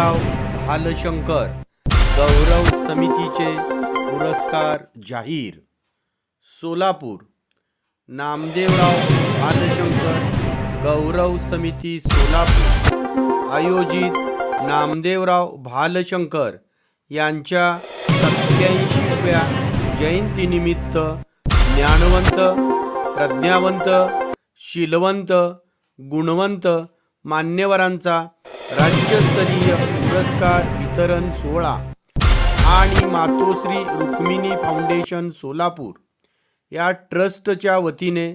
नामदेवराव भालशंकर गौरव समितीचे पुरस्कार जाहीर. सोलापूर नामदेवराव भालशंकर गौरव समिती सोलापूर. आयोजित नामदेवराव भालशंकर यांच्या सत्याऐंशीव्या जयंतीनिमित्त ज्ञानवंत प्रज्ञावंत शीलवंत गुणवंत मान्यवरांचा राज्यस्तरीय पुरस्कार वितरण सोहळा आणि मातोश्री रुक्मिणी फाउंडेशन सोलापूर. या ट्रस्टच्या वतीने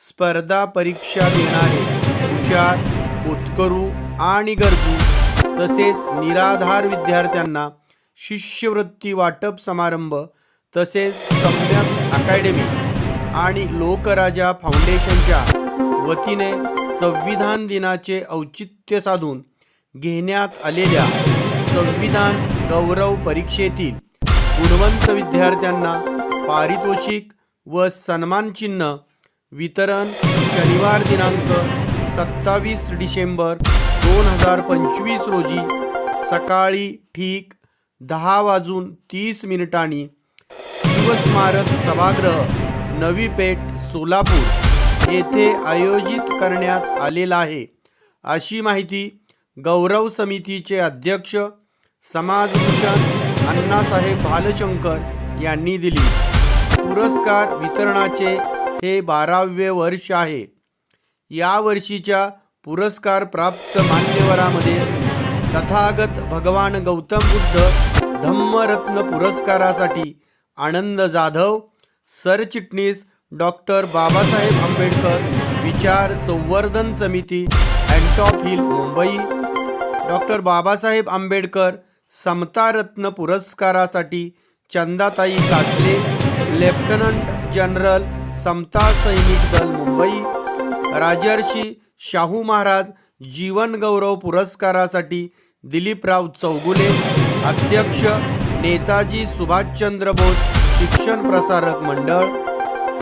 स्पर्धा परीक्षा देणारे हुशार उत्करू आणि गरजू तसेच निराधार विद्यार्थ्यांना शिष्यवृत्ती वाटप समारंभ तसेच सम्यक अकॅडमी आणि लोकराजा फाउंडेशनच्या वतीने संविधान दिनाचे औचित्य साधून घेण्यात आलेल्या संविधान गौरव परीक्षेतील गुणवंत विद्यार्थ्यांना पारितोषिक व सन्मानचिन्ह वितरण शनिवार दिनांक सत्तावीस डिसेंबर दोन हजार पंचवीस रोजी सकाळी ठीक दहा वाजून तीस मिनिटांनी शिवस्मारक सभागृह नवी पेठ सोलापूर येथे आयोजित करण्यात आलेला आहे. अशी माहिती गौरव समितीचे अध्यक्ष समाजभूषण अण्णासाहेब भालशंकर यांनी दिली. पुरस्कार वितरणाचे हे बारावे वर्ष आहे. या वर्षीच्या पुरस्कार प्राप्त मान्यवरामध्ये तथागत भगवान गौतम बुद्ध धम्मरत्न पुरस्कारासाठी आनंद जाधव सरचिटणीस डॉक्टर बाबासाहेब आंबेडकर विचार संवर्धन समिती अँटॉप हिल मुंबई डॉक्टर बाबासाहेब आंबेडकर समतारत्न पुरस्कारासाठी चंदाताई कासले लेफ्टनंट जनरल समता सैनिक दल मुंबई राजर्षी शाहू महाराज जीवनगौरव पुरस्कारासाठी दिलीपराव चौगुले अध्यक्ष नेताजी सुभाषचंद्र बोस शिक्षण प्रसारक मंडळ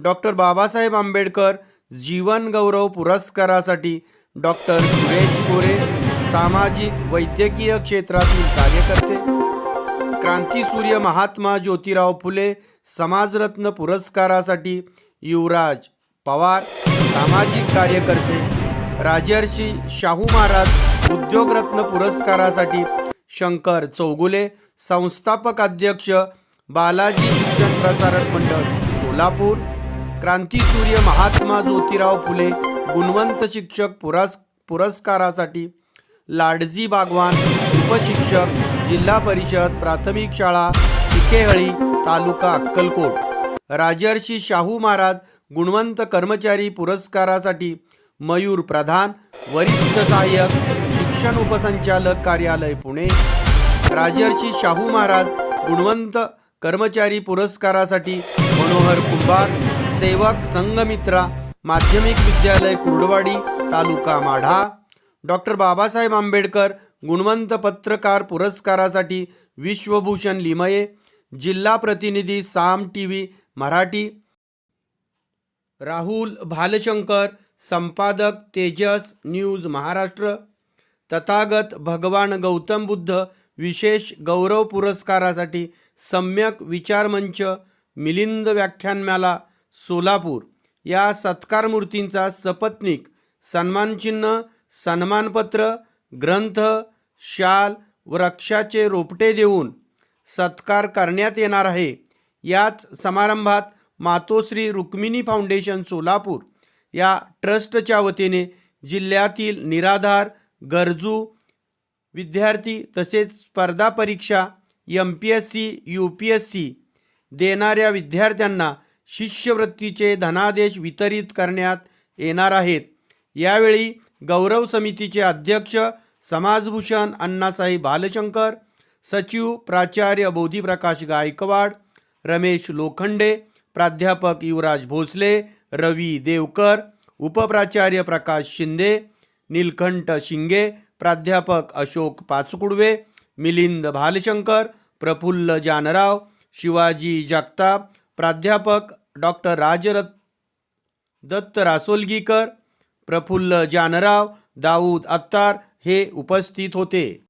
डॉक्टर बाबासाहेब आंबेडकर जीवनगौरव पुरस्कारासाठी डॉक्टर सुरेश कोरे सामाजिक वैद्यकीय क्षेत्रातील कार्यकर्ते क्रांतीसूर्य महात्मा ज्योतिराव फुले समाजरत्न पुरस्कारासाठी युवराज पवार सामाजिक कार्यकर्ते राजर्षी शाहू महाराज उद्योगरत्न पुरस्कारासाठी शंकर चौगुले संस्थापक अध्यक्ष बालाजी शिक्षण प्रसारक मंडळ सोलापूर क्रांतीसूर्य महात्मा ज्योतिराव फुले गुणवंत शिक्षक पुरस् पुरस्कारासाठी लाडजी बागवान उपशिक्षक जिल्हा परिषद प्राथमिक शाळा चिकेहळी तालुका अक्कलकोट. राजर्षी शाहू महाराज गुणवंत कर्मचारी पुरस्कारासाठी मयूर प्रधान वरिष्ठ सहाय्यक शिक्षण उपसंचालक कार्यालय पुणे. राजर्षी शाहू महाराज गुणवंत कर्मचारी पुरस्कारासाठी मनोहर कुंभार सेवक संघमित्रा माध्यमिक विद्यालय कुर्डवाडी तालुका माढा. डॉक्टर बाबासाहेब आंबेडकर गुणवंत पत्रकार पुरस्कारासाठी विश्वभूषण लिमये जिल्हा प्रतिनिधी साम टी व्ही मराठी. राहुल भालशंकर संपादक तेजस न्यूज महाराष्ट्र. तथागत भगवान गौतम बुद्ध विशेष गौरव पुरस्कारासाठी सम्यक विचारमंच मिलिंद व्याख्यानमाला सोलापूर. या सत्कार मूर्तींचा सपत्निक सन्मानचिन्ह सन्मानपत्र ग्रंथ शाल व वृक्षाचे रोपटे देऊन सत्कार करण्यात येणार आहे. याच समारंभात मातोश्री रुक्मिणी फाउंडेशन सोलापूर या ट्रस्टच्या वतीने जिल्ह्यातील निराधार गरजू विद्यार्थी तसेच स्पर्धा परीक्षा M P S C U P S C देणाऱ्या विद्यार्थ्यांना शिष्यवृत्तीचे धनादेश वितरित करण्यात येणार आहेत. यावेळी गौरव समितीचे अध्यक्ष समाजभूषण अण्णासाई बालशंकर सचिव प्राचार्य बोधीप्रकाश गायकवाड रमेश लोखंडे प्राध्यापक युवराज भोसले रवी देवकर उपप्राचार्य प्रकाश शिंदे नीलकंठ शिंगे प्राध्यापक अशोक पाचकुडवे मिलिंद भालशंकर प्रफुल्ल जानराव शिवाजी जगताप प्राध्यापक डॉक्टर राजरत दत्त रासोलगीकर प्रफुल्ल जानराव दाऊद अत्तार हे उपस्थित होते.